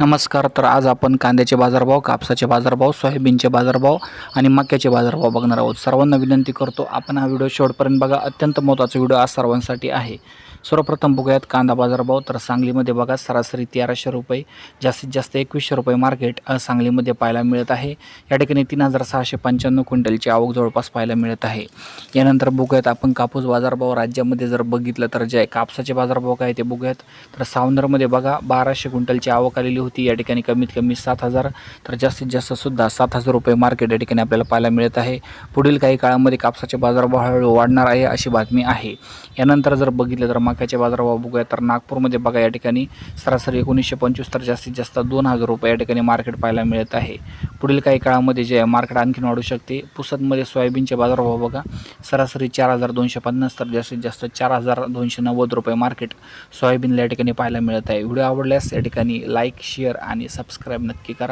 नमस्कार तर आज आपण कांद्याचे बाजारभाव कापसाचे बाजारभाव सोयाबीनचे बाजारभाव आणि मक्याचे बाजारभाव बघणार आहोत. सर्वांना विनंती करतो आपण हा व्हिडिओ शेवटपर्यंत बघा. अत्यंत महत्त्वाचा व्हिडिओ आज सर्वांसाठी आहे. सर्वप्रथम बघूयात कांदा बाजारभाव तर सांगलीमध्ये बघा सरासरी तेराशे रुपये जास्तीत जास्त एकवीसशे रुपये मार्केट सांगलीमध्ये पाहायला मिळत आहे. या ठिकाणी तीन हजार सहाशे पंच्याण्णव क्विंटलची आवक जवळपास पाहायला मिळत आहे. यानंतर बघूयात आपण कापूस बाजारभाव राज्यामध्ये जर बघितलं तर जे कापसाचे बाजारभाव काय ते बघूयात. तर सावंदरमध्ये बघा बाराशे क्विंटलची आवक आलेली होती. या ठिकाणी कमीत कमी सात हजार तर जास्तीत जास्त सुद्धा सात हजार रुपये मार्केट या ठिकाणी आपल्याला पाहायला मिळत आहे. पुढील काही काळामध्ये कापसाचे बाजारभाव हळूहळू वाढणार आहे अशी बातमी आहे. यानंतर जर बघितलं तर मक्याचे बाजारभाव बघूया. तर नागपूरमध्ये बघा या ठिकाणी सरासरी एकोणीसशे पंचवीस तर जास्तीत जास्त दोन हजार रुपये या ठिकाणी मार्केट पाहायला मिळत आहे. पुढील काही काळामध्ये जे मार्केट आणखीन वाढू शकते पुसदमध्ये सोयाबीनचे बाजारभाव बघा. सरासरी चार हजार दोनशे पन्नास तर जास्तीत जास्त चार हजार दोनशे नव्वद रुपये मार्केट सोयाबीनला या ठिकाणी पाहायला मिळत आहे. व्हिडिओ आवडल्यास या ठिकाणी लाईक शेअर आणि सबस्क्राईब नक्की करा.